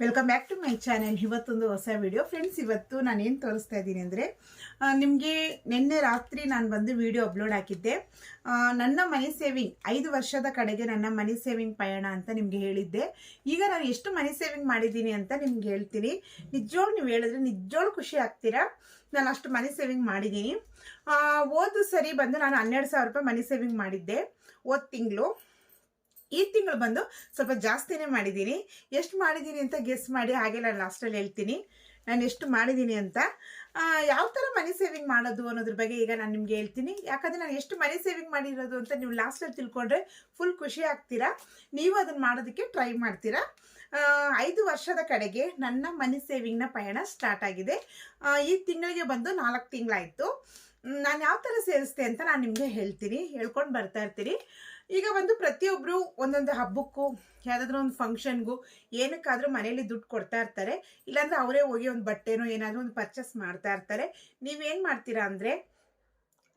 Welcome back to my channel. ಇವತ್ತೊಂದು ಹೊಸ video. Friends, ಇವತ್ತು ನಾನು ಏನು ತೋರಿಸ್ತಾ ಇದ್ದೀನಿ ಅಂದರೆ ನಿಮಗೆ ನಿನ್ನೆ ರಾತ್ರಿ ನಾನು ಬಂದು ವಿಡಿಯೋ ಅಪ್ಲೋಡ್ ಹಾಕಿದ್ದೆ. ನನ್ನ ಮನಿ ಸೇವಿಂಗ್, ಐದು ವರ್ಷದ ಕಡೆಗೆ ನನ್ನ ಮನಿ ಸೇವಿಂಗ್ ಪಯಣ ಅಂತ ನಿಮಗೆ ಹೇಳಿದ್ದೆ. ಈಗ ನಾನು ಎಷ್ಟು ಮನಿ ಸೇವಿಂಗ್ ಮಾಡಿದ್ದೀನಿ ಅಂತ ನಿಮ್ಗೆ ಹೇಳ್ತೀನಿ. ನಿಜೋಳು ನೀವು ಹೇಳಿದ್ರೆ ನಿಜೋಳು ಖುಷಿ ಆಗ್ತೀರಾ? ನಾನು ಅಷ್ಟು ಮನಿ ಸೇವಿಂಗ್ ಮಾಡಿದ್ದೀನಿ. ಓದು ಸರಿ ಬಂದು ನಾನು ಹನ್ನೆರಡು ಸಾವಿರ ರೂಪಾಯಿ ಮನಿ ಸೇವಿಂಗ್ ಮಾಡಿದ್ದೆ. ಓದ್ ತಿಂಗಳು. ಈ ತಿಂಗಳು ಬಂದು ಸ್ವಲ್ಪ ಜಾಸ್ತಿನೇ ಮಾಡಿದ್ದೀನಿ. ಎಷ್ಟು ಮಾಡಿದ್ದೀನಿ ಅಂತ ಗೆಸ್ ಮಾಡಿ ಹಾಗೆ ನಾನು ಲಾಸ್ಟಲ್ಲಿ ಹೇಳ್ತೀನಿ. ನಾನು ಎಷ್ಟು ಮಾಡಿದ್ದೀನಿ ಅಂತ. ಯಾವ ಥರ ಮನಿ ಸೇವಿಂಗ್ ಮಾಡೋದು ಅನ್ನೋದ್ರ ಬಗ್ಗೆ ಈಗ ನಾನು ನಿಮಗೆ ಹೇಳ್ತೀನಿ. ಯಾಕಂದರೆ ನಾನು ಎಷ್ಟು ಮನಿ ಸೇವಿಂಗ್ ಮಾಡಿರೋದು ಅಂತ ನೀವು ಲಾಸ್ಟಲ್ಲಿ ತಿಳ್ಕೊಂಡ್ರೆ ಫುಲ್ ಖುಷಿ ಆಗ್ತೀರಾ? ನೀವು ಅದನ್ನು ಮಾಡೋದಕ್ಕೆ ಟ್ರೈ ಮಾಡ್ತೀರಾ? ಐದು ವರ್ಷದ ಕಡೆಗೆ ನನ್ನ ಮನಿ ಸೇವಿಂಗ್ನ ಪಯಣ ಸ್ಟಾರ್ಟ್ ಆಗಿದೆ. ಈ ತಿಂಗಳಿಗೆ ಬಂದು ನಾಲ್ಕು ತಿಂಗಳಾಯಿತು. ನಾನು ಯಾವ ಥರ ಸೇರಿಸ್ತೆ ಅಂತ ನಾನು ನಿಮಗೆ ಹೇಳ್ತೀನಿ. ಹೇಳ್ಕೊಂಡು ಬರ್ತಾ ಇರ್ತೀನಿ. ಈಗ ಬಂದು ಪ್ರತಿಯೊಬ್ಬರು ಒಂದೊಂದು ಹಬ್ಬಕ್ಕೂ, ಯಾವುದಾದ್ರೂ ಒಂದು ಫಂಕ್ಷನ್ಗೂ ಏನಕ್ಕಾದರೂ ಮನೇಲಿ ದುಡ್ಡು ಕೊಡ್ತಾ ಇರ್ತಾರೆ. ಇಲ್ಲಾಂದ್ರೆ ಅವರೇ ಹೋಗಿ ಒಂದು ಬಟ್ಟೆನೋ ಏನಾದರೂ ಒಂದು ಪರ್ಚೇಸ್ ಮಾಡ್ತಾ ಇರ್ತಾರೆ. ನೀವೇನು ಮಾಡ್ತೀರಾ ಅಂದರೆ,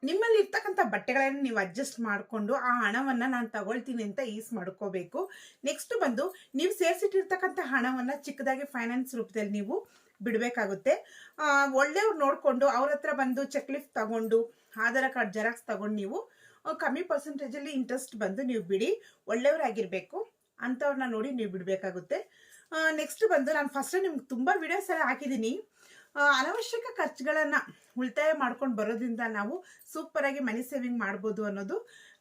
ನಿಮ್ಮಲ್ಲಿ ಇರ್ತಕ್ಕಂಥ ಬಟ್ಟೆಗಳನ್ನು ನೀವು ಅಡ್ಜಸ್ಟ್ ಮಾಡಿಕೊಂಡು ಆ ಹಣವನ್ನು ನಾನು ತಗೊಳ್ತೀನಿ ಅಂತ ಈಸ್ ಮಾಡ್ಕೋಬೇಕು. ನೆಕ್ಸ್ಟ್ ಬಂದು ನೀವು ಸೇರಿಸಿಟ್ಟಿರ್ತಕ್ಕಂಥ ಹಣವನ್ನು ಚಿಕ್ಕದಾಗಿ ಫೈನಾನ್ಸ್ ರೂಪದಲ್ಲಿ ನೀವು ಬಿಡಬೇಕಾಗುತ್ತೆ. ಒಳ್ಳೆಯವ್ರು ನೋಡಿಕೊಂಡು ಅವ್ರ ಹತ್ರ ಬಂದು ಚೆಕ್ ಲಿಫ್ಟ್ ತಗೊಂಡು, ಆಧಾರ್ ಕಾರ್ಡ್ ಜೆರಾಕ್ಸ್ ತಗೊಂಡು ನೀವು ಕಮ್ಮಿ ಪರ್ಸೆಂಟೇಜಲ್ಲಿ ಇಂಟ್ರೆಸ್ಟ್ ಬಂದು ನೀವು ಬಿಡಿ ಒಳ್ಳೆಯವರಾಗಿರಬೇಕು ಅಂಥವ್ರನ್ನ ನೋಡಿ ನೀವು ಬಿಡಬೇಕಾಗುತ್ತೆ. ನೆಕ್ಸ್ಟ್ ಬಂದು ನಾನು ಫಸ್ಟ್ ನಿಮ್ಗೆ ತುಂಬ ವಿಡಿಯೋಸ್ ಎಲ್ಲ ಹಾಕಿದ್ದೀನಿ ಅನವಶ್ಯಕ ಖರ್ಚುಗಳನ್ನು ಉಳಿತಾಯ ಮಾಡ್ಕೊಂಡು ಬರೋದ್ರಿಂದ ನಾವು ಸೂಪರಾಗಿ ಮನಿ ಸೇವಿಂಗ್ ಮಾಡ್ಬೋದು ಅನ್ನೋದು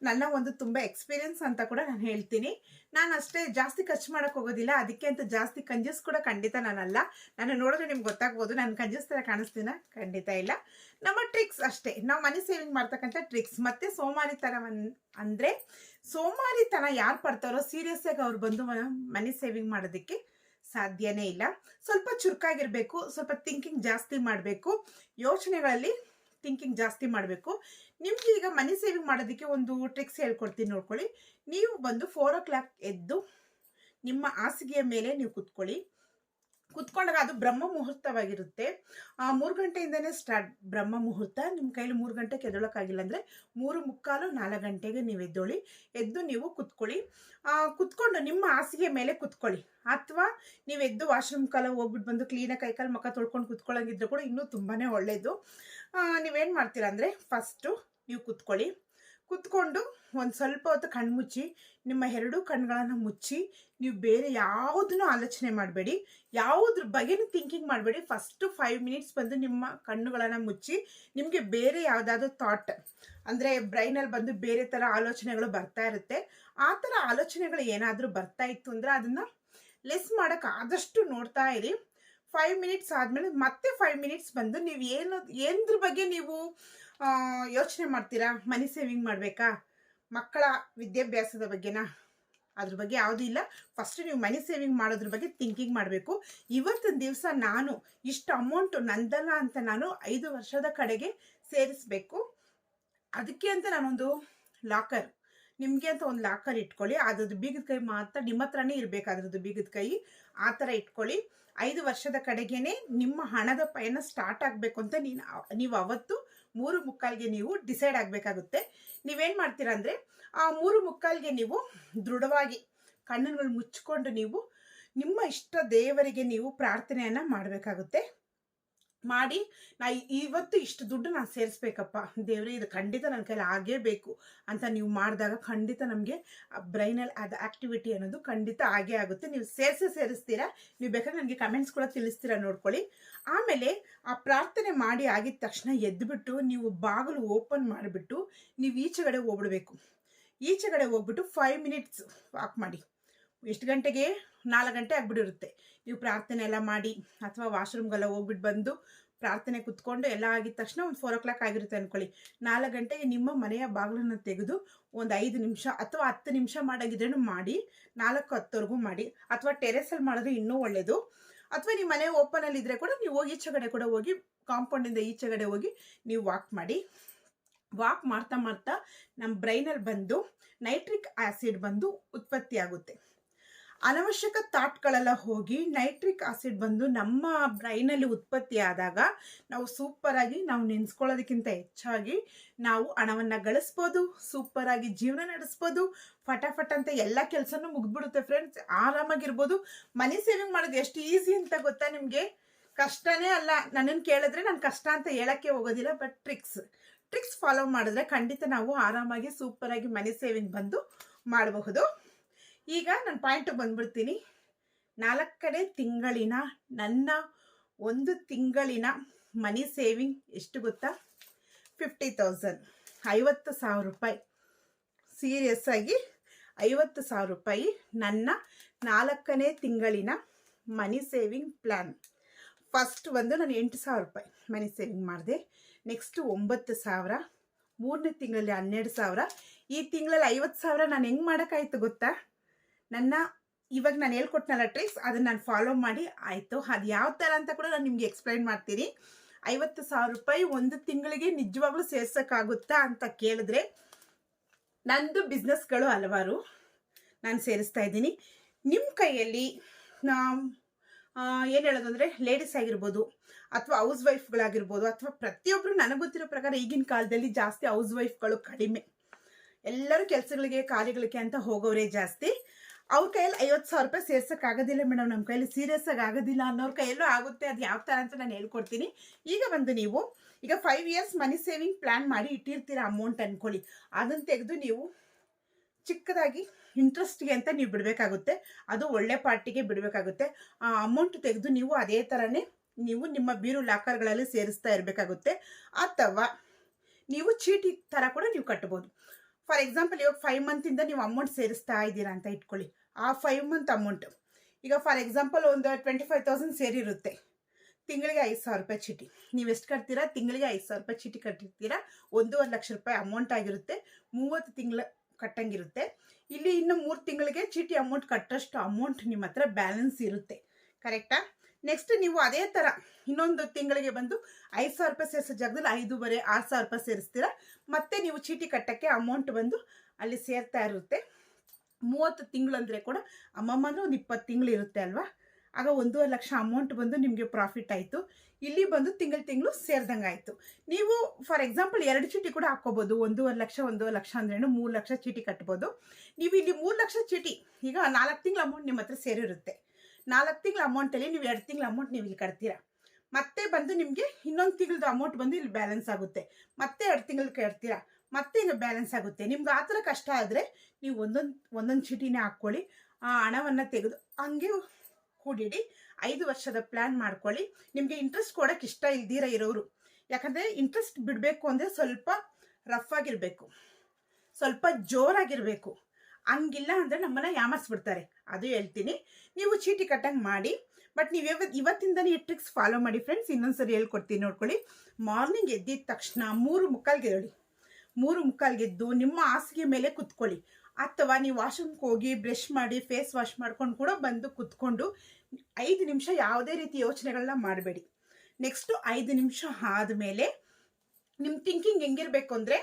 ನನ್ನ ಒಂದು ತುಂಬ ಎಕ್ಸ್ಪೀರಿಯನ್ಸ್ ಅಂತ ಕೂಡ ನಾನು ಹೇಳ್ತೀನಿ. ನಾನು ಅಷ್ಟೇ ಜಾಸ್ತಿ ಖರ್ಚು ಮಾಡೋಕೆ ಹೋಗೋದಿಲ್ಲ, ಅದಕ್ಕೆ ಅಂತ ಜಾಸ್ತಿ ಕಂಜೂಸ್ ಕೂಡ ಖಂಡಿತ ನಾನಲ್ಲ. ನಾನು ನೋಡಿದ್ರೆ ನಿಮ್ಗೆ ಗೊತ್ತಾಗ್ಬೋದು, ನಾನು ಕಂಜೂಸ್ ಥರ ಕಾಣಿಸ್ತೀನ? ಖಂಡಿತ ಇಲ್ಲ. ನಮ್ಮ ಟ್ರಿಕ್ಸ್ ಅಷ್ಟೇ. ನಾವು ಮನಿ ಸೇವಿಂಗ್ ಮಾಡ್ತಕ್ಕಂಥ ಟ್ರಿಕ್ಸ್ ಮತ್ತೆ ಸೋಮಾರಿತನ ಅಂದರೆ ಸೋಮಾರಿತನ ಯಾರು ಪಡ್ತಾರೋ ಸೀರಿಯಸ್ ಆಗಿ ಅವ್ರು ಬಂದು ಮನಿ ಸೇವಿಂಗ್ ಮಾಡೋದಕ್ಕೆ ಸಾಧ್ಯನೇ ಇಲ್ಲ. ಸ್ವಲ್ಪ ಚುರುಕಾಗಿರ್ಬೇಕು, ಸ್ವಲ್ಪ ಥಿಂಕಿಂಗ್ ಜಾಸ್ತಿ ಮಾಡಬೇಕು. ಯೋಚನೆಗಳಲ್ಲಿ ಥಿಂಕಿಂಗ್ ಜಾಸ್ತಿ ಮಾಡಬೇಕು. ನಿಮ್ಗೆ ಈಗ ಮನಿ ಸೇವಿಂಗ್ ಮಾಡೋದಕ್ಕೆ ಒಂದು ಟ್ರಿಕ್ಸ್ ಹೇಳ್ಕೊಡ್ತೀನಿ ನೋಡ್ಕೊಳ್ಳಿ. ನೀವು ಬಂದು ಫೋರ್ ಓ ಕ್ಲಾಕ್ ಎದ್ದು ನಿಮ್ಮ ಹಾಸಿಗೆಯ ಮೇಲೆ ನೀವು ಕುತ್ಕೊಳ್ಳಿ. ಕುತ್ಕೊಂಡಾಗ ಅದು ಬ್ರಹ್ಮ ಮುಹೂರ್ತವಾಗಿರುತ್ತೆ. ಆ, ಮೂರು ಗಂಟೆಯಿಂದನೇ ಸ್ಟಾರ್ಟ್ ಬ್ರಹ್ಮ ಮುಹೂರ್ತ. ನಿಮ್ಮ ಕೈಲಿ ಮೂರು ಗಂಟೆಗೆ ಎದ್ದೊಳಕ್ಕಾಗಿಲ್ಲ ಅಂದರೆ ಮೂರು ಮುಕ್ಕಾಲು ನಾಲ್ಕು ಗಂಟೆಗೆ ನೀವು ಎದ್ದೊಳಿ ಎದ್ದು ನೀವು ಕುತ್ಕೊಳ್ಳಿ. ಕುತ್ಕೊಂಡು ನಿಮ್ಮ ಹಾಸಿಗೆ ಮೇಲೆ ಕುತ್ಕೊಳ್ಳಿ. ಅಥವಾ ನೀವು ಎದ್ದು ವಾಶ್ರೂಮ್ ಕಾಲ ಹೋಗ್ಬಿಟ್ಟು ಬಂದು ಕ್ಲೀನಾಗಿ ಕೈಕಾಲು ಮುಖ ತೊಳ್ಕೊಂಡು ಕುತ್ಕೊಳ್ಳೋಂಗಿದ್ರು ಕೂಡ ಇನ್ನೂ ತುಂಬಾ ಒಳ್ಳೆಯದು ನೀವೇನು ಮಾಡ್ತೀರಾ ಅಂದರೆ ಫಸ್ಟು ನೀವು ಕುತ್ಕೊಳ್ಳಿ. ಕುತ್ಕೊಂಡು ಒಂದು ಸ್ವಲ್ಪ ಹೊತ್ತು ಕಣ್ಣು ಮುಚ್ಚಿ, ನಿಮ್ಮ ಎರಡೂ ಕಣ್ಗಳನ್ನು ಮುಚ್ಚಿ, ನೀವು ಬೇರೆ ಯಾವುದನ್ನು ಆಲೋಚನೆ ಮಾಡಬೇಡಿ. ಯಾವುದ್ರ ಬಗ್ಗೆನೂ ಥಿಂಕಿಂಗ್ ಮಾಡಬೇಡಿ. ಫಸ್ಟು ಫೈವ್ ಮಿನಿಟ್ಸ್ ಬಂದು ನಿಮ್ಮ ಕಣ್ಣುಗಳನ್ನು ಮುಚ್ಚಿ, ನಿಮಗೆ ಬೇರೆ ಯಾವುದಾದ್ರೂ ಥಾಟ್ ಅಂದರೆ ಬ್ರೈನಲ್ಲಿ ಬಂದು ಬೇರೆ ಥರ ಆಲೋಚನೆಗಳು ಬರ್ತಾ ಇರುತ್ತೆ. ಆ ಥರ ಆಲೋಚನೆಗಳು ಏನಾದರೂ ಬರ್ತಾ ಇತ್ತು ಅಂದರೆ ಅದನ್ನು ಲೆಸ್ ಮಾಡೋಕ್ಕೆ ಆದಷ್ಟು ನೋಡ್ತಾ ಇರಿ. ಫೈವ್ ಮಿನಿಟ್ಸ್ ಆದಮೇಲೆ ಮತ್ತೆ ಫೈವ್ ಮಿನಿಟ್ಸ್ ಬಂದು ನೀವು ಏನು, ಏನದ್ರ ಬಗ್ಗೆ ನೀವು ಯೋಚನೆ ಮಾಡ್ತೀರಾ? ಮನಿ ಸೇವಿಂಗ್ ಮಾಡಬೇಕಾ? ಮಕ್ಕಳ ವಿದ್ಯಾಭ್ಯಾಸದ ಬಗ್ಗೆನಾ? ಅದ್ರ ಬಗ್ಗೆ ಯಾವುದೂ ಇಲ್ಲ. ಫಸ್ಟ್ ನೀವು ಮನಿ ಸೇವಿಂಗ್ ಮಾಡೋದ್ರ ಬಗ್ಗೆ ಥಿಂಕಿಂಗ್ ಮಾಡಬೇಕು. ಇವತ್ತಿನ ದಿವಸ ನಾನು ಇಷ್ಟು ಅಮೌಂಟು ನಂದಲ್ಲ ಅಂತ ನಾನು ಐದು ವರ್ಷದ ಕಡೆಗೆ ಸೇರಿಸಬೇಕು. ಅದಕ್ಕೆ ಅಂತ ನಾನೊಂದು ಲಾಕರ್ ನಿಮಗೆ ಅಂತ ಒಂದು ಲಾಕರ್ ಇಟ್ಕೊಳ್ಳಿ. ಅದ್ರದ್ದು ಬೀಗದ ಕೈ ಮಾತ್ರ ನಿಮ್ಮ ಹತ್ರನೇ ಇರಬೇಕು ಅದ್ರದ್ದು ಬೀಗದ ಕೈ. ಆ ಥರ ಇಟ್ಕೊಳ್ಳಿ. ಐದು ವರ್ಷದ ಕಡೆಗೇನೆ ನಿಮ್ಮ ಹಣದ ಪಯಣ ಸ್ಟಾರ್ಟ್ ಆಗಬೇಕು ಅಂತ ನೀನು ನೀವು ಅವತ್ತು ಮೂರು ಮುಕ್ಕಾಲ್ಗೆ ನೀವು ಡಿಸೈಡ್ ಆಗಬೇಕಾಗುತ್ತೆ. ನೀವೇನು ಮಾಡ್ತೀರಾ ಅಂದರೆ, ಆ ಮೂರು ಮುಕ್ಕಾಲ್ಗೆ ನೀವು ದೃಢವಾಗಿ ಕಣ್ಣುಗಳು ಮುಚ್ಕೊಂಡು ನೀವು ನಿಮ್ಮ ಇಷ್ಟ ದೇವರಿಗೆ ನೀವು ಪ್ರಾರ್ಥನೆಯನ್ನು ಮಾಡಬೇಕಾಗುತ್ತೆ. ಮಾಡಿ, ನಾ ಇವತ್ತು ಇಷ್ಟು ದುಡ್ಡು ನಾನು ಸೇರಿಸ್ಬೇಕಪ್ಪ. ದೇವರೇ, ಇದು ಖಂಡಿತ ನನ್ನ ಕೈಲಿ ಆಗೇಬೇಕು ಅಂತ ನೀವು ಮಾಡಿದಾಗ ಖಂಡಿತ ನಮಗೆ ಬ್ರೈನಲ್ಲಿ ಅದು ಆ್ಯಕ್ಟಿವಿಟಿ ಅನ್ನೋದು ಖಂಡಿತ ಆಗೇ ಆಗುತ್ತೆ. ನೀವು ಸೇರಿಸೇ ಸೇರಿಸ್ತೀರಾ, ನೀವು ಬೇಕಾದ್ರೆ ನನಗೆ ಕಮೆಂಟ್ಸ್ ಕೂಡ ತಿಳಿಸ್ತೀರಾ ನೋಡ್ಕೊಳ್ಳಿ. ಆಮೇಲೆ ಆ ಪ್ರಾರ್ಥನೆ ಮಾಡಿ ಆಗಿದ ತಕ್ಷಣ ಎದ್ದುಬಿಟ್ಟು ನೀವು ಬಾಗಿಲು ಓಪನ್ ಮಾಡಿಬಿಟ್ಟು ನೀವು ಈಚೆಗಡೆ ಹೋಗ್ಬಿಡ್ಬೇಕು. ಈಚೆಗಡೆ ಹೋಗ್ಬಿಟ್ಟು ಫೈವ್ ಮಿನಿಟ್ಸ್ ವಾಕ್ ಮಾಡಿ. ಎಷ್ಟು ಗಂಟೆಗೆ? ನಾಲ್ಕು ಗಂಟೆ ಆಗ್ಬಿಟ್ಟಿರುತ್ತೆ ನೀವು ಪ್ರಾರ್ಥನೆ ಎಲ್ಲ ಮಾಡಿ, ಅಥವಾ ವಾಶ್ರೂಮ್ಗೆಲ್ಲ ಹೋಗ್ಬಿಟ್ಟು ಬಂದು ಪ್ರಾರ್ಥನೆ ಕುತ್ಕೊಂಡು ಎಲ್ಲ ಆಗಿದ ತಕ್ಷಣ ಒಂದು ಫೋರ್ ಓ ಕ್ಲಾಕ್ ಆಗಿರುತ್ತೆ ಅಂದ್ಕೊಳ್ಳಿ ನಾಲ್ಕು ಗಂಟೆಗೆ ನಿಮ್ಮ ಮನೆಯ ಬಾಗಿಲನ್ನು ತೆಗೆದು ಒಂದು ಐದು ನಿಮಿಷ ಅಥವಾ ಹತ್ತು ನಿಮಿಷ ಮಾಡೋಗಿದ್ರೂ ಮಾಡಿ, ನಾಲ್ಕು ಹತ್ತವರೆಗೂ ಮಾಡಿ, ಅಥವಾ ಟೆರೆಸಲ್ಲಿ ಮಾಡಿದ್ರೆ ಇನ್ನೂ ಒಳ್ಳೆಯದು ಅಥವಾ ನಿಮ್ಮ ಮನೆ ಓಪನಲ್ಲಿ ಇದ್ದರೆ ಕೂಡ ನೀವು ಹೋಗಿ ಈಚೆಗಡೆ ಕೂಡ ಹೋಗಿ ಕಾಂಪೌಂಡಿಂದ ಈಚೆಗಡೆ ಹೋಗಿ ನೀವು ವಾಕ್ ಮಾಡಿ. ವಾಕ್ ಮಾಡ್ತಾ ಮಾಡ್ತಾ ನಮ್ಮ ಬ್ರೈನಲ್ಲಿ ಬಂದು ನೈಟ್ರಿಕ್ ಆ್ಯಸಿಡ್ ಬಂದು ಉತ್ಪತ್ತಿ ಆಗುತ್ತೆ ಅನವಶ್ಯಕ ಥಾಟ್ಗಳೆಲ್ಲ ಹೋಗಿ ನೈಟ್ರಿಕ್ ಆಸಿಡ್ ಬಂದು ನಮ್ಮ ಬ್ರೈನಲ್ಲಿ ಉತ್ಪತ್ತಿ ಆದಾಗ ನಾವು ಸೂಪರಾಗಿ ನಾವು ನೆನೆಸ್ಕೊಳ್ಳೋದಕ್ಕಿಂತ ಹೆಚ್ಚಾಗಿ ನಾವು ಹಣವನ್ನು ಗಳಿಸ್ಬೋದು, ಸೂಪರಾಗಿ ಜೀವನ ನಡೆಸ್ಬೋದು, ಫಟಾಫಟ್ ಅಂತ ಎಲ್ಲ ಕೆಲಸನೂ ಮುಗಿದ್ಬಿಡುತ್ತೆ ಫ್ರೆಂಡ್ಸ್ ಆರಾಮಾಗಿರ್ಬೋದು. ಮನಿ ಸೇವಿಂಗ್ ಮಾಡೋದು ಎಷ್ಟು ಈಸಿ ಅಂತ ಗೊತ್ತಾ ನಿಮಗೆ? ಕಷ್ಟನೇ ಅಲ್ಲ. ನನ್ನನ್ನು ಕೇಳಿದ್ರೆ ನಾನು ಕಷ್ಟ ಅಂತ ಹೇಳಕ್ಕೆ ಹೋಗೋದಿಲ್ಲ ಬಟ್ ಟ್ರಿಕ್ಸ್ ಟ್ರಿಕ್ಸ್ ಫಾಲೋ ಮಾಡಿದ್ರೆ ಖಂಡಿತ ನಾವು ಆರಾಮಾಗಿ, ಸೂಪರಾಗಿ ಮನಿ ಸೇವಿಂಗ್ ಬಂದು ಮಾಡಬಹುದು. ಈಗ ನಾನು ಪಾಯಿಂಟ್ ಬಂದ್ಬಿಡ್ತೀನಿ. ನಾಲ್ಕನೇ ತಿಂಗಳಿನ ನನ್ನ ಒಂದು ತಿಂಗಳಿನ ಮನಿ ಸೇವಿಂಗ್ ಎಷ್ಟು ಗೊತ್ತಾ? ಫಿಫ್ಟಿ ತೌಸಂಡ್ ಐವತ್ತು ಸಾವಿರ ರೂಪಾಯಿ. ಸೀರಿಯಸ್ ಆಗಿ ಐವತ್ತು ಸಾವಿರ ರೂಪಾಯಿ ನನ್ನ ನಾಲ್ಕನೇ ತಿಂಗಳಿನ ಮನಿ ಸೇವಿಂಗ್ ಪ್ಲ್ಯಾನ್ ಫಸ್ಟ್ ಬಂದು ನಾನು ಎಂಟು ಸಾವಿರ ರೂಪಾಯಿ ಮನಿ ಸೇವಿಂಗ್ ಮಾಡಿದೆ. ನೆಕ್ಸ್ಟು ಒಂಬತ್ತು ಸಾವಿರ. ಮೂರನೇ ತಿಂಗಳಲ್ಲಿ ಹನ್ನೆರಡು ಸಾವಿರ. ಈ ತಿಂಗಳಲ್ಲಿ ಐವತ್ತು ಸಾವಿರ ನಾನು ಹೆಂಗೆ ಮಾಡೋಕ್ಕಾಯ್ತು ಗೊತ್ತಾ? ನನ್ನ, ಇವಾಗ ನಾನು ಹೇಳ್ಕೊಟ್ನಲ್ಲ ಟ್ರಿಕ್ಸ್ ಅದನ್ನ ನಾನು ಫಾಲೋ ಮಾಡಿ, ಆಯಿತು. ಅದು ಯಾವ ಥರ ಅಂತ ಕೂಡ ನಾನು ನಿಮಗೆ ಎಕ್ಸ್ಪ್ಲೈನ್ ಮಾಡ್ತೀನಿ. ಐವತ್ತು ಸಾವಿರ ರೂಪಾಯಿ ಒಂದು ತಿಂಗಳಿಗೆ ನಿಜವಾಗ್ಲೂ ಸೇರ್ಸೋಕ್ಕಾಗುತ್ತಾ ಅಂತ ಕೇಳಿದ್ರೆ, ನಂದು ಬಿಸ್ನೆಸ್ಗಳು ಹಲವಾರು ನಾನು ಸೇರಿಸ್ತಾ ಇದ್ದೀನಿ. ನಿಮ್ಮ ಕೈಯಲ್ಲಿ ಏನು ಹೇಳೋದು ಅಂದರೆ ಲೇಡೀಸ್ ಆಗಿರ್ಬೋದು ಅಥವಾ ಹೌಸ್ ವೈಫ್ಗಳಾಗಿರ್ಬೋದು ಅಥವಾ ಪ್ರತಿಯೊಬ್ಬರು ನನಗೆ ಗೊತ್ತಿರೋ ಪ್ರಕಾರ ಈಗಿನ ಕಾಲದಲ್ಲಿ ಜಾಸ್ತಿ ಹೌಸ್ ವೈಫ್ಗಳು ಕಡಿಮೆ. ಎಲ್ಲರೂ ಕೆಲಸಗಳಿಗೆ, ಕಾರ್ಯಗಳಿಗೆ ಅಂತ ಹೋಗೋರೇ ಜಾಸ್ತಿ. ಅವ್ರ ಕೈಯಲ್ಲಿ ಐವತ್ತು ಸಾವಿರ ರೂಪಾಯಿ ಸೇರ್ಸೋಕ್ಕಾಗೋದಿಲ್ಲ ಮೇಡಮ್ ನಮ್ಮ ಕೈಯಲ್ಲಿ ಸೀರಿಯಸ್ ಆಗಿ ಆಗೋದಿಲ್ಲ ಅನ್ನೋರ್ ಕೈಯಲ್ಲೂ ಆಗುತ್ತೆ, ಅದು ಯಾವ ಥರ ಅಂತ ನಾನು ಹೇಳ್ಕೊಡ್ತೀನಿ. ಈಗ ಬಂದು ನೀವು, ಈಗ five years money saving plan ಮಾಡಿ ಇಟ್ಟಿರ್ತೀರ ಅಮೌಂಟ್ ಅನ್ಕೊಳ್ಳಿ. ಅದನ್ನು ತೆಗೆದು ನೀವು ಚಿಕ್ಕದಾಗಿ ಇಂಟ್ರೆಸ್ಟ್ಗೆ ಅಂತ ನೀವು ಬಿಡಬೇಕಾಗುತ್ತೆ. ಅದು ಒಳ್ಳೆ ಪಾರ್ಟಿಗೆ ಬಿಡಬೇಕಾಗುತ್ತೆ. ಆ ಅಮೌಂಟ್ ತೆಗೆದು ನೀವು ಅದೇ ಥರನೇ ನೀವು ನಿಮ್ಮ ಬೀರು ಲಾಕರ್ಗಳಲ್ಲಿ ಸೇರಿಸ್ತಾ ಇರಬೇಕಾಗುತ್ತೆ. ಅಥವಾ ನೀವು ಚೀಟಿ ಥರ ಕೂಡ ನೀವು ಕಟ್ಬೋದು. ಫಾರ್ ಎಕ್ಸಾಂಪಲ್ ಇವಾಗ ಫೈವ್ ಮಂತಿಂದ ನೀವು ಅಮೌಂಟ್ ಸೇರಿಸ್ತಾ ಇದ್ದೀರಾ ಅಂತ ಇಟ್ಕೊಳ್ಳಿ. ಆ ಫೈವ್ ಮಂತ್ ಅಮೌಂಟ್ ಈಗ ಫಾರ್ ಎಕ್ಸಾಂಪಲ್ ಒಂದು ಟ್ವೆಂಟಿ ಫೈವ್ ತೌಸಂಡ್ ಸೇರಿರುತ್ತೆ. ತಿಂಗಳಿಗೆ ಐದು ಸಾವಿರ ರೂಪಾಯಿ ಚೀಟಿ. ನೀವು ಎಷ್ಟು ಕಟ್ತೀರಾ? ತಿಂಗಳಿಗೆ ಐದು ಸಾವಿರ ರೂಪಾಯಿ ಚೀಟಿ ಕಟ್ಟಿರ್ತೀರಾ? ಒಂದೂವರೆ ಲಕ್ಷ ರೂಪಾಯಿ ಅಮೌಂಟ್ ಆಗಿರುತ್ತೆ. ಮೂವತ್ತು ತಿಂಗಳ ಕಟ್ಟಂಗಿರುತ್ತೆ. ಇಲ್ಲಿ ಇನ್ನು ಮೂರು ತಿಂಗಳಿಗೆ ಚೀಟಿ ಅಮೌಂಟ್ ಕಟ್ಟಷ್ಟು ಅಮೌಂಟ್ ನಿಮ್ಮ ಹತ್ರ ಬ್ಯಾಲೆನ್ಸ್ ಇರುತ್ತೆ ಕರೆಕ್ಟಾ ನೆಕ್ಸ್ಟ್ ನೀವು ಅದೇ ಥರ ಇನ್ನೊಂದು ತಿಂಗಳಿಗೆ ಬಂದು ಐದು ಸಾವಿರ ರೂಪಾಯಿ ಸೇರಿಸೋ ಜಾಗದಲ್ಲಿ ಐದೂವರೆ, ಆರು ಸಾವಿರ ರೂಪಾಯಿ ಸೇರಿಸ್ತೀರ? ಮತ್ತೆ ನೀವು ಚೀಟಿ ಕಟ್ಟಕ್ಕೆ ಅಮೌಂಟ್ ಬಂದು ಅಲ್ಲಿ ಸೇರ್ತಾ ಇರುತ್ತೆ. ಮೂವತ್ತು ತಿಂಗಳು ಅಂದರೆ ಕೂಡ ಅಮ್ಮಮ್ಮ ಒಂದು ಇಪ್ಪತ್ತು ತಿಂಗಳು ಇರುತ್ತೆ ಅಲ್ವಾ? ಆಗ ಒಂದೂವರೆ ಲಕ್ಷ ಅಮೌಂಟ್ ಬಂದು ನಿಮಗೆ ಪ್ರಾಫಿಟ್ ಆಯಿತು. ಇಲ್ಲಿ ಬಂದು ತಿಂಗಳು ತಿಂಗಳು ಸೇರಿದಂಗೆ ಆಯಿತು. ನೀವು ಫಾರ್ ಎಕ್ಸಾಂಪಲ್ ಎರಡು ಚೀಟಿ ಕೂಡ ಹಾಕ್ಕೋಬೋದು. ಒಂದೂವರೆ ಲಕ್ಷ ಒಂದೂವರೆ ಲಕ್ಷ ಅಂದ್ರೇನು ಮೂರು ಲಕ್ಷ ಚೀಟಿ ಕಟ್ಬೋದು. ನೀವು ಇಲ್ಲಿ ಮೂರು ಲಕ್ಷ ಚೀಟಿ, ಈಗ ನಾಲ್ಕು ತಿಂಗಳ ಅಮೌಂಟ್ ನಿಮ್ಮ ಹತ್ರ ಸೇರಿರುತ್ತೆ. ನಾಲ್ಕು ತಿಂಗಳ ಅಮೌಂಟಲ್ಲಿ ನೀವು ಎರಡು ತಿಂಗಳ ಅಮೌಂಟ್ ನೀವು ಇಲ್ಲಿ ಕಟ್ತೀರಾ? ಮತ್ತೆ ಬಂದು ನಿಮಗೆ ಇನ್ನೊಂದು ತಿಂಗಳದ ಅಮೌಂಟ್ ಬಂದು ಇಲ್ಲಿ ಬ್ಯಾಲೆನ್ಸ್ ಆಗುತ್ತೆ. ಮತ್ತೆ ಎರಡು ತಿಂಗಳು ಕಟ್ತೀರಾ? ಮತ್ತೆ ಇನ್ನು ಬ್ಯಾಲೆನ್ಸ್ ಆಗುತ್ತೆ. ನಿಮ್ಗೆ ಆ ಥರ ಕಷ್ಟ ಆದರೆ ನೀವು ಒಂದೊಂದು ಒಂದೊಂದು ಚೀಟಿನೇ ಹಾಕ್ಕೊಳ್ಳಿ. ಆ ಹಣವನ್ನು ತೆಗೆದು ಹಂಗೆ ಕೂಡಿಡಿ ಐದು ವರ್ಷದ ಪ್ಲ್ಯಾನ್ ಮಾಡ್ಕೊಳ್ಳಿ. ನಿಮಗೆ ಇಂಟ್ರೆಸ್ಟ್ ಕೊಡೋಕೆ ಇಷ್ಟ ಇಲ್ದಿರ ಇರೋರು. ಯಾಕಂದರೆ ಇಂಟ್ರೆಸ್ಟ್ ಬಿಡಬೇಕು ಅಂದರೆ ಸ್ವಲ್ಪ ರಫ್ ಆಗಿರಬೇಕು. ಸ್ವಲ್ಪ ಜೋರಾಗಿರಬೇಕು. ಹಂಗಿಲ್ಲ ಅಂದರೆ ನಮ್ಮನ್ನ ಯಾಮರ್ಸ್ಬಿಡ್ತಾರೆ. ಅದು ಹೇಳ್ತೀನಿ. ನೀವು ಚೀಟಿ ಕಟ್ಟಂಗೆ ಮಾಡಿ, ಬಟ್ ನೀವು ಯಾವತ್ತು ಇವತ್ತಿಂದನೇ ಈ ಟ್ರಿಕ್ಸ್ ಫಾಲೋ ಮಾಡಿ ಫ್ರೆಂಡ್ಸ್ ಇನ್ನೊಂದ್ಸರಿ ಹೇಳ್ಕೊಡ್ತೀನಿ ನೋಡ್ಕೊಳ್ಳಿ. ಮಾರ್ನಿಂಗ್ ಎದ್ದಿದ ತಕ್ಷಣ ಮೂರು ಮುಕ್ಕಾಲ್ಗೆ ಹೇಳಿ ಮೂರು ಮುಕ್ಕಾಲ್ಗೆದ್ದು ನಿಮ್ಮ ಹಾಸಿಗೆ ಮೇಲೆ ಕುತ್ಕೊಳ್ಳಿ. ಅಥವಾ ನೀವು ವಾಶ್ರೂಮ್ಗೆ ಹೋಗಿ ಬ್ರಷ್ ಮಾಡಿ ಫೇಸ್ ವಾಶ್ ಮಾಡ್ಕೊಂಡು ಕೂಡ ಬಂದು ಕುತ್ಕೊಂಡು ಐದು ನಿಮಿಷ ಯಾವುದೇ ರೀತಿ ಯೋಚನೆಗಳನ್ನ ಮಾಡಬೇಡಿ. ನೆಕ್ಸ್ಟು ಐದು ನಿಮಿಷ ಆದಮೇಲೆ ನಿಮ್ಮ ಥಿಂಕಿಂಗ್ ಹೆಂಗಿರಬೇಕು ಅಂದರೆ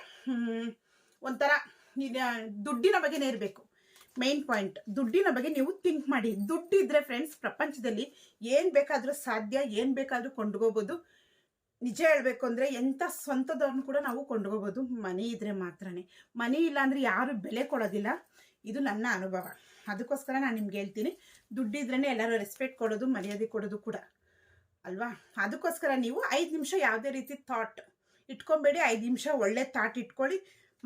ಒಂಥರ ದುಡ್ಡಿನ ಬಗ್ಗೆನೇ ಇರಬೇಕು. ಮೈನ್ ಪಾಯಿಂಟ್ ದುಡ್ಡಿನ ಬಗ್ಗೆ ನೀವು ಥಿಂಕ್ ಮಾಡಿ. ದುಡ್ಡಿದ್ರೆ ಫ್ರೆಂಡ್ಸ್ ಪ್ರಪಂಚದಲ್ಲಿ ಏನು ಬೇಕಾದರೂ ಸಾಧ್ಯ, ಏನು ಬೇಕಾದರೂ ಕೊಂಡ್ಕೋಬೋದು. ನಿಜ ಹೇಳಬೇಕು ಅಂದರೆ ಎಂಥ ಸ್ವಂತದವ್ರನ್ನ ಕೂಡ ನಾವು ಕೊಂಡ್ಕೋಬೋದು. ಮನೆ ಇದ್ರೆ ಮಾತ್ರನೇ. ಮನೆ ಇಲ್ಲ ಅಂದರೆ ಯಾರು ಬೆಲೆ ಕೊಡೋದಿಲ್ಲ. ಇದು ನನ್ನ ಅನುಭವ. ಅದಕ್ಕೋಸ್ಕರ ನಾನು ನಿಮ್ಗೆ ಹೇಳ್ತೀನಿ ದುಡ್ಡಿದ್ರೇ ಎಲ್ಲರೂ ರೆಸ್ಪೆಕ್ಟ್ ಕೊಡೋದು, ಮರ್ಯಾದೆ ಕೊಡೋದು ಕೂಡ. ಅಲ್ವಾ? ಅದಕ್ಕೋಸ್ಕರ ನೀವು ಐದು ನಿಮಿಷ ಯಾವುದೇ ರೀತಿ ಥಾಟ್ ಇಟ್ಕೊಬೇಡಿ, ಐದು ನಿಮಿಷ ಒಳ್ಳೆ ಥಾಟ್ ಇಟ್ಕೊಳ್ಳಿ.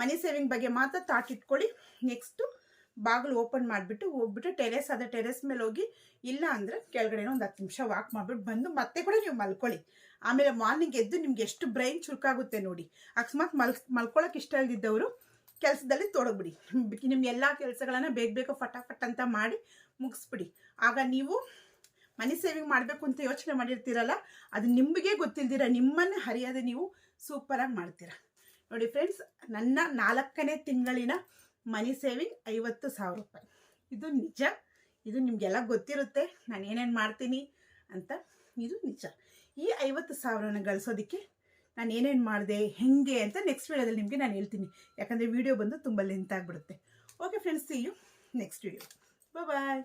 ಮನಿ ಸೇವಿಂಗ್ ಬಗ್ಗೆ ಮಾತ್ರ ಥಾಟ್ ಇಟ್ಕೊಳ್ಳಿ. ನೆಕ್ಸ್ಟು ಬಾಗಿಲು ಓಪನ್ ಮಾಡಿಬಿಟ್ಟು ಹೋಗ್ಬಿಟ್ಟು ಟೆರೆಸ್ ಅದ ಟೆರೆಸ್ ಮೇಲೆ ಹೋಗಿ, ಇಲ್ಲ ಅಂದರೆ ಕೆಳಗಡೆ ಒಂದು ಹತ್ತು ನಿಮಿಷ ವಾಕ್ ಮಾಡಿಬಿಟ್ಟು ಬಂದು ಮತ್ತೆ ಕೂಡ ನೀವು ಮಲ್ಕೊಳ್ಳಿ. ಆಮೇಲೆ ಮಾರ್ನಿಂಗ್ ಎದ್ದು ನಿಮ್ಗೆ ಎಷ್ಟು ಬ್ರೈನ್ ಚುರುಕಾಗುತ್ತೆ ನೋಡಿ. ಅಕಸ್ಮಾತ್ ಮಲ್ ಮಲ್ಕೊಳ್ಳೋಕೆ ಇಷ್ಟ ಇಲ್ದಿದ್ದವರು ಕೆಲಸದಲ್ಲಿ ತೊಡಗ್ಬಿಡಿ. ನಿಮ್ಮ ಎಲ್ಲ ಕೆಲಸಗಳನ್ನು ಬೇಗ ಬೇಗ ಫಟಾಫಟ್ ಅಂತ ಮಾಡಿ ಮುಗಿಸ್ಬಿಡಿ. ಆಗ ನೀವು ಮನಿ ಸೇವಿಂಗ್ ಮಾಡಬೇಕು ಅಂತ ಯೋಚನೆ ಮಾಡಿರ್ತೀರಲ್ಲ, ಅದು ನಿಮಗೆ ಗೊತ್ತಿಲ್ದಿರ ನಿಮ್ಮನ್ನು ಹರಿಯದೆ ನೀವು ಸೂಪರಾಗಿ ಮಾಡ್ತೀರ. ನೋಡಿ ಫ್ರೆಂಡ್ಸ್ ನನ್ನ ನಾಲ್ಕನೇ ತಿಂಗಳಿನ ಮನಿ ಸೇವಿಂಗ್ ಐವತ್ತು ಸಾವಿರ ರೂಪಾಯಿ. ಇದು ನಿಜ? ಇದು ನಿಮಗೆಲ್ಲ ಗೊತ್ತಿರುತ್ತೆ. ನಾನು ಏನೇನು ಮಾಡ್ತೀನಿ ಅಂತ. ಇದು ನಿಜ. ಈ ಐವತ್ತು ಸಾವಿರನ ಗಳಿಸೋದಕ್ಕೆ ನಾನು ಏನೇನು ಮಾಡಿದೆ, ಹೆಂಗೆ ಅಂತ ನೆಕ್ಸ್ಟ್ ವೀಡಿಯೋದಲ್ಲಿ ನಿಮಗೆ ನಾನು ಹೇಳ್ತೀನಿ. ಯಾಕಂದರೆ ವಿಡಿಯೋ ಬಂದು ತುಂಬ ಲೆಂತ್ ಆಗಿಬಿಡುತ್ತೆ. Okay friends see you next video bye